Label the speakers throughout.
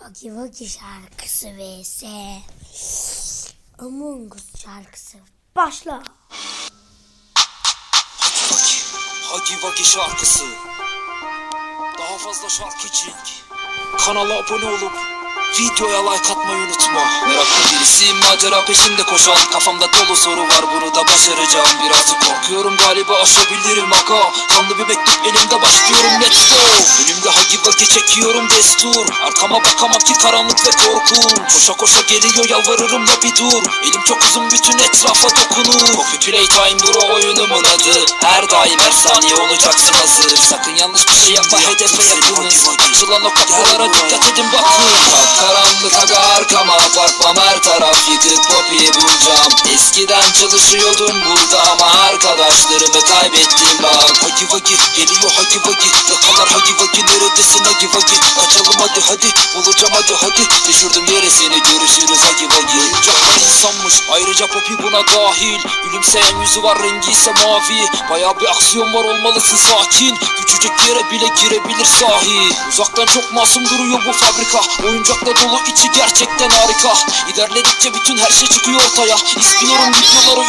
Speaker 1: Hagi Wagi şarkısı vs. Among Us şarkısı. Başla.
Speaker 2: Hagi Hagi Vagi şarkısı. Daha fazla şarkı için Kanala abone olup Videoya like atmayı unutma. Meraklı birisiyim macera peşinde koşan. Kafamda dolu soru var bunu da başaracağım. Birazcık korkuyorum galiba aşabilirim aga. Kanlı bir mektup elimde başlıyorum let's go. Önümde Hagi Vagi çekiyorum destur. Arkama bakamam ki karanlık ve korkunç Koşa koşa geliyor yalvarırım da bir dur. Elim çok uzun bütün etrafa dokunur. Coffee Playtime bro oyunumun adı. Her daim her saniye olacaksın hazır. Sakın yanlış bir şey yapma hedefe yakınız Açılan o kapılara dikkat edin bakın. Bak karanlık aga arkama bakmam her taraf. Yıkık popi bulacağım. Eskiden çalışıyordum burada ama arkadaşlarımı kaybettim. Bak Hagi vagi geliyor hagi vagi Yakalar hagi vagi neredesin hagi vagi Kaçalım hadi hadi. Bulacağım hadi hadi. Düşürdüm yere seni görüşürüz hagi vagi Oyuncaklar insanmış ayrıca popi buna dahil. Gülümseyen yüzü var rengi ise mavi. Baya bir aksiyon var olmalısın sakin. Küçücük yere bile girebilir sahi. Uzaktan çok masum duruyor bu fabrika Oyuncakla dolu içi gerçekten harika. İlerledikçe bütün her şey çıkıyor ortaya. İzliyorum videoları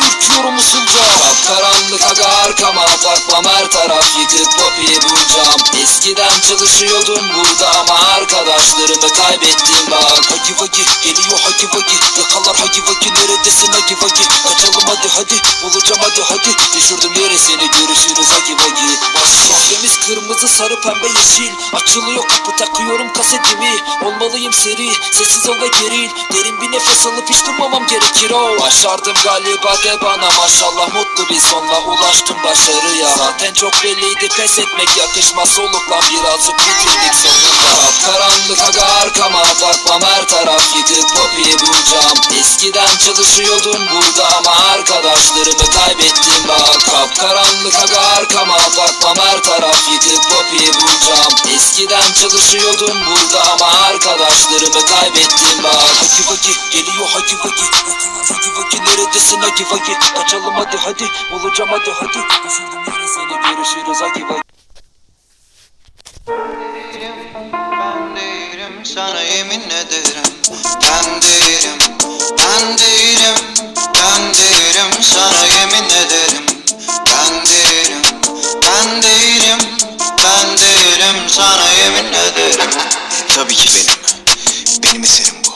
Speaker 2: bakmam her taraf yıkık popi bulacağım. Eskiden çalışıyordum burada ama arkadaşlarımı kaybettim bak Hagi vagi geliyor hagi vagi Yakalar hagi vagi neredesin hagi vagi Kaçalım hadi hadi. Bulacağım hadi hadi. Düşürdüm yere seni görüşürüz hagi vagi Şifremiz kırmızı sarı pembe yeşil. Açılıyor kapı takıyorum kasetimi. Olmalıyım seri sessiz ol ve geril. Derin bir nefes alıp hiç durmamam gerekir o Başardım galiba de bana. Maşallah Mutlu bir sonla ulaştım başarıya Zaten çok belliydi pes etmek yakışmaz Soluklan birazcık bitirdik sonunda. Karanlık aga arkama bakmam her taraf yıkık popi bulacağım Eskiden çalışıyordum burada ama arkadaşlarımı kaybettim. Bak Kapkaranlık aga arkama bakmam her taraf yıkık popi bulacağım. Eskiden çalışıyordum burada ama arkadaşlarımı kaybettim. Bak Hagi vagi geliyor hagi vagi Hagi vagi neredesin? Hagi vagi Kaçalım hadi hadi. Bulacağım hadi hadi. Düşürdüm yere seni görüşürüz. Vagi
Speaker 3: değilim, ben değilim sana yemin ederim Ben değilim, ben değilim, ben değilim sana yemin ederim Ben değilim, ben değilim, ben değilim sana yemin ederim
Speaker 4: Tabii ki benim. Benim eserim bu.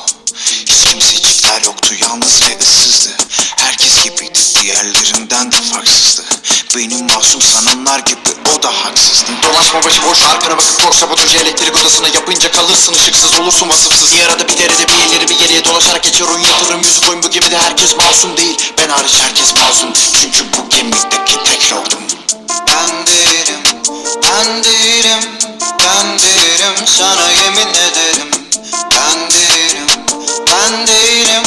Speaker 4: Hiç kimsecikler yoktu yalnız ve ıssızdı. Herkes gibiydi diğerlerinden de farksızdı. Benim masum sananlar gibi o da haksızdı. Dolaşma başıboş arkana bakıp boş sabotajı elektrik odasına yapınca kalırsın ışıksız olursun vasıfsız. Bir arada bir derede bir ileri bir geriye dolaşarak geçiyor oyun yatırım yüzü boyun bu gemide herkes masum değil. Ben hariç herkes masum çünkü bu gemideki tek lordum.
Speaker 3: Ben değilim, ben değilim, ben değilim sana yemin ederim Ben değilim, ben değilim,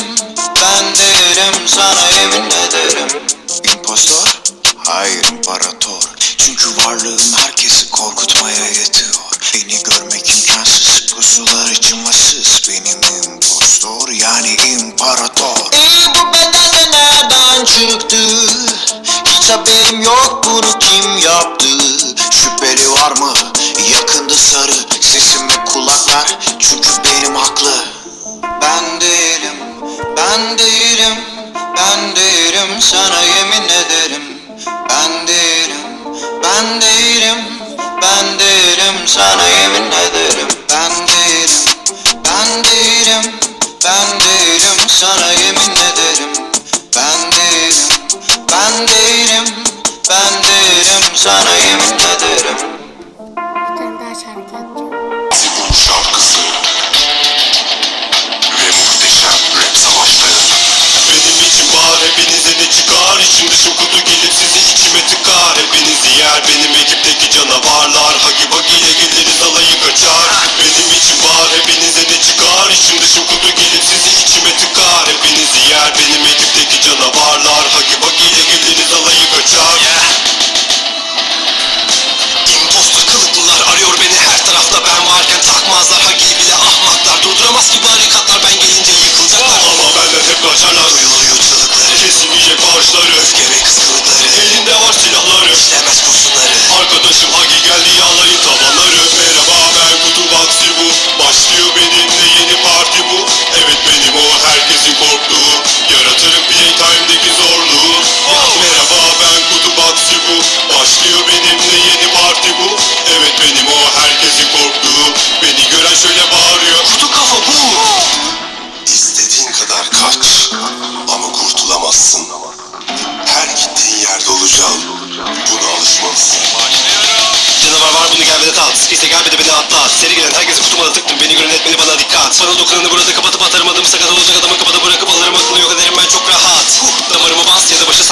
Speaker 3: ben değilim sana yemin ederim
Speaker 4: İmpostor? Hayır imparator. Çünkü varlığım herkesi korkutmaya yetiyor. Beni görmek imkansız, pusular acımasız. Benim impostor yani imparator.
Speaker 3: İyi bu beden de nereden çıktı? Hiç haberim yok bunu kim yaptı?
Speaker 4: Şüpheli var mı? Yakında sarı sesim ve kulaklar. Çünkü benim haklı.
Speaker 3: Ben değilim, ben değilim, sana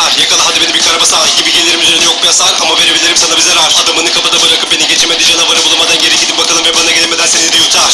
Speaker 5: zarar. Yakala hadi beni bir karabasar Gibi gelirim. Üzerine yok bir hasar Ama verebilirim sana bir zarar. Adamını kapıda bırakıp beni geçemedi canavarı bulamadan geri gidin bakalım ve bana gelemeden seni de yutar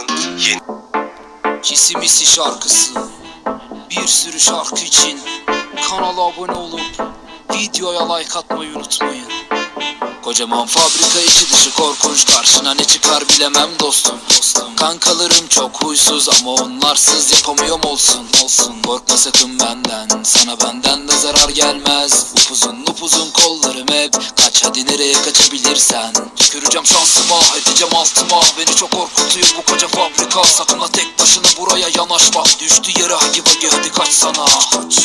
Speaker 5: yapın yeni
Speaker 2: Kisimisi şarkısı. Bir sürü şarkı için Kanala abone olup Videoya like atmayı unutmayın Kocaman fabrika içi dışı korkunç. Karşına ne çıkar bilemem dostum. Dostum Kankalarım çok huysuz ama onlarsız yapamıyorum olsun olsun. Korkma sakın benden sana benden de zarar gelmez. Upuzun upuzun kollarım hep Kaç hadi nereye kaçabilirsen. Tüküreceğim şansıma edeceğim altıma. Beni çok korkutuyor bu koca fabrika. Sakın ha tek başına buraya yanaşma. Düştü yere hagi vagi hadi kaç sana.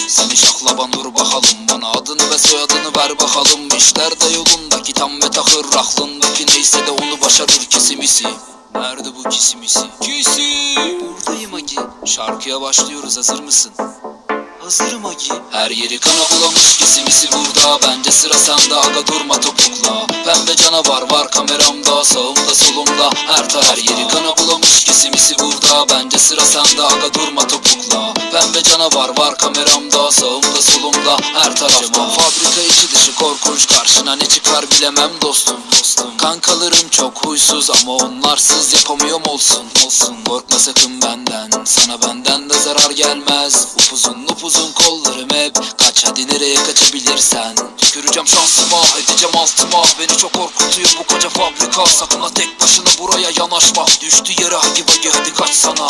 Speaker 2: Seni şaklaban dur bakalım Bana adını ve soyadını ver bakalım. İşler de yolunda kitam ve takır Aklındaki neyse de onu başarır kesimisi Nerede bu kisimisi? Kisi! Buradayım Agi. Şarkıya başlıyoruz hazır mısın? Hazırım Agi. Her yeri kana bulamış kesimisi burada. Bence sıra sende aga durma topukla. Pembe canavar var kameramda Sağımda solumda. Her tarafta Her yeri kana bulamış kesimisi burada. Bence sıra sende aga durma topukla. Pembe canavar var kameramda Sağımda solumda. Her tarafta fabrika içi dışı korkunç. Karşına ne çıkar bilemem dostum dostum. Kankalarım çok huysuz ama onlarsız yapamıyorum olsun olsun. Korkma sakın benden sana benden de zarar gelmez. Upuzun upuzun kollarım hep. Kaç hadi nereye kaçabilirsen. Tüküreceğim şansıma edeceğim altıma. Beni çok korkutuyor bu koca fabrika. Sakın ha tek başına buraya yanaşma. Düştü yere hagi vagi hadi kaç sana.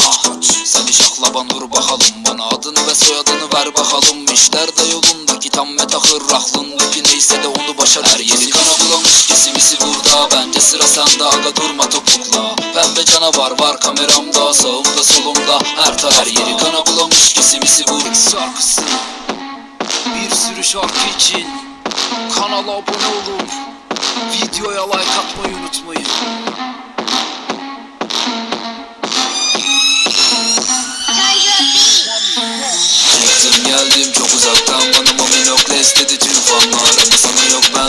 Speaker 2: Seni şaklaban dur bakalım Bana. Adını ve soyadını ver bakalım. İşler de yolunda kitam ve takır Aklındaki neyse de onu başar. Her yeri kana bulamış kesimisi burada. Bence sıra sende aga durma topukla. Pembe canavar var kameramda Sağımda solumda. Her tarafta Her yeri kana bulamış kesimisi burada Şarkısı Bir sürü şarkı için Kanala abone olup Videoya like atmayı unutmayın. Çıktım geldim çok uzaktan bana Mominokles dedi tüm fanlar Ama sana yok benden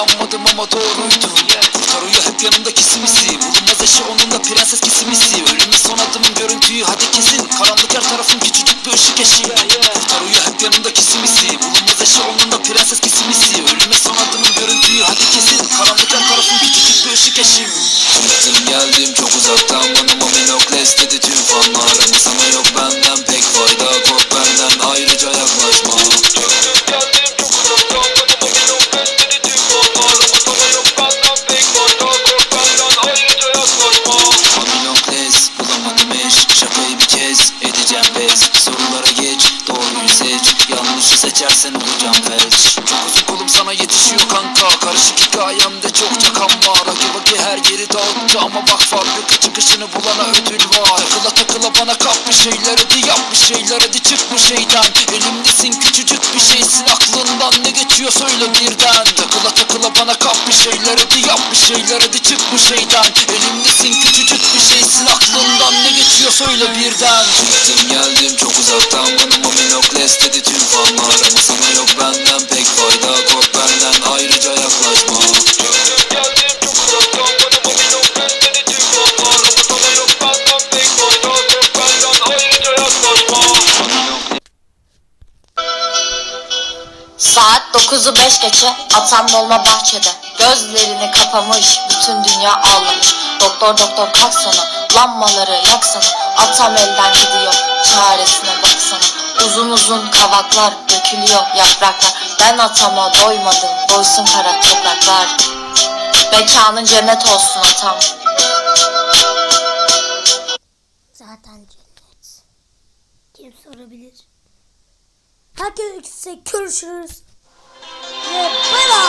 Speaker 2: Çok inanmadım ama doğruydu Kurtar uyu hep yanımda kisimisi Bulunmaz eşi onun da prenses kisimisi. Ölümü son adımın görüntüyü hadi kesin. Karanlık her tarafın küçücük bir ışık eşi Kurtar uyu hep yanımda kisimisi Bulunmaz eşi onun da prenses kisimisi. Ölüme son adımın görüntüyü hadi kesin. Karanlık her tarafın küçücük bir ışık eşi Çıktım geldim çok uzaktan. Bana Mominokles dedi tüm fanlar Ama sana Şakayı bir kez edeceğim pes Sorulara geç doğruyu seç. Yanlışı seçersen olacağım felç. Çok uzun kolum sana yetişiyor kanka. Karışık hikayemde çokça kan var. Hagi vagi her yeri dağıttı ama bak fabrika çıkışını bulana ödül var. Takıla takıla bana kap bir şeyler hadi yap bir şeyler hadi çık bu şeyden. Elimdesin küçücük bir şeysin aklından ne geçiyor söyle birden. Takıla takıla bana kap bir şeyler hadi yap bir şeyler hadi çık bu şeyden. Elimdesin küçücük bir şeysin aklından ne geçiyor söyle birden. Çıktım geldim çok uzaktan bana Mominokles dedi tüm fanlar. Ama sana yok benden
Speaker 6: 9'u 5 geçe atam dolma bahçede. Gözlerini kapamış bütün dünya ağlamış. Doktor doktor kalksana lambaları yaksana. Atam elden gidiyor çaresine baksana. Uzun uzun kavaklar dökülüyor yapraklar. Ben atama doymadım doysun kara topraklar. Mekanın cennet olsun atam.
Speaker 1: Zaten cennet. Kim sorabilir? Herkese görüşürüz. 我背了